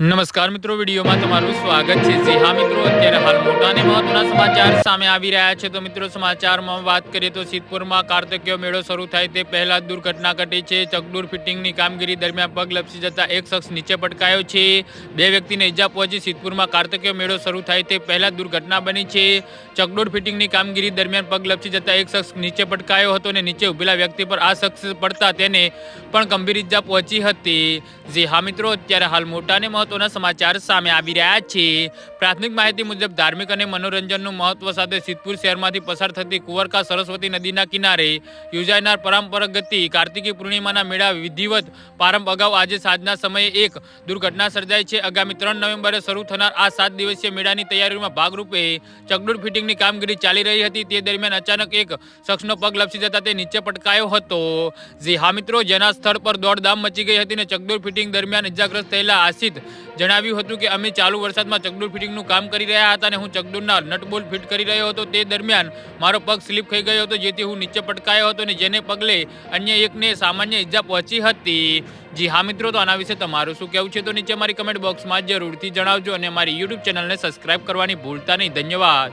નમસ્કાર મિત્રો, વિડીયોમાં તમારું સ્વાગત છે. જી હા મિત્રો, અત્યારે હાલ મોટા અને મહત્વના સમાચાર સામે આવી રહ્યા છે. તો મિત્રો, સમાચારમાં વાત કરીએ તો સિદ્ધપુરમાં કાર્તકીય મેળો શરૂ થાય તે પહેલા દુર્ઘટના ઘટી છે. ચકડૂર ફિટિંગની કામગીરી દરમિયાન પગ લપસી જતા એક શખ્સ નીચે પટકાયો છે. બે વ્યક્તિને ઈજા પહોંચી સિદ્ધપુરમાં કાર્તકીય મેળો શરૂ થાય તે પહેલા દુર્ઘટના બની છે. ચકડોર ફિટિંગની કામગીરી દરમિયાન પગ લપસી જતા એક શખ્સ નીચે પટકાયો હતો અને નીચે ઉભેલા વ્યક્તિ પર આ શખ્સ પડતા તેને પણ ગંભીર ઈજા પહોંચી હતી. જી હા મિત્રો, અત્યારે હાલ મોટા અને મહત્વના સમાચાર સામે આવી રહ્યા છે. પ્રાથમિક માહિતી મુજબ ધાર્મિક અને મનોરંજનનું મહત્વ સાથે સિદ્ધપુર શહેરમાંથી પસાર થતી કુંવરકા સરસ્વતી નદીના કિનારે યોજાનાર પરંપરાગત કાર્તિકી પૂર્ણિમાના મેળા વિધિવત પ્રારંભ અગાઉ આજે સાંજના સમયે એક દુર્ઘટના સર્જાઈ છે. આગામી ત્રણ નવેમ્બરે શરૂ થનાર આ સાત દિવસીય મેળાની તૈયારીઓમાં ભાગરૂપે ચકડોળ ફિટિંગની કામગીરી ચાલી રહી હતી. તે દરમિયાન અચાનક એક શખ્સનો પગ લપસી જતા તે નીચે પટકાયો હતો. જે હા મિત્રો, જેના સ્થળ પર દોડધામ મચી ગઈ હતી અને ચકડોળ ફિટિંગ દરમિયાન ઇજાગ્રસ્ત થયેલા આશિત જણાવ્યું હતું કે અમે ચાલુ વરસાદમાં ચકડોળ ફિટિંગનું કામ કરી રહ્યા હતા અને હું ચકડોળના નટબોલ ફિટ કરી રહ્યો હતો. તે દરમિયાન મારો પગ સ્લીપ થઈ ગયો હતો, જેથી હું નીચે પટકાયો હતો અને જેને પગલે અન્ય એકને સામાન્ય ઈજા પહોંચી હતી. જી હા મિત્રો, તો આના વિશે તમારું શું કહેવું છે? તો નીચે મારી કમેન્ટ બોક્સમાં જરૂરથી જણાવજો અને મારી યુટ્યુબ ચેનલને સબસ્ક્રાઇબ કરવાની ભૂલતા નહીં. ધન્યવાદ.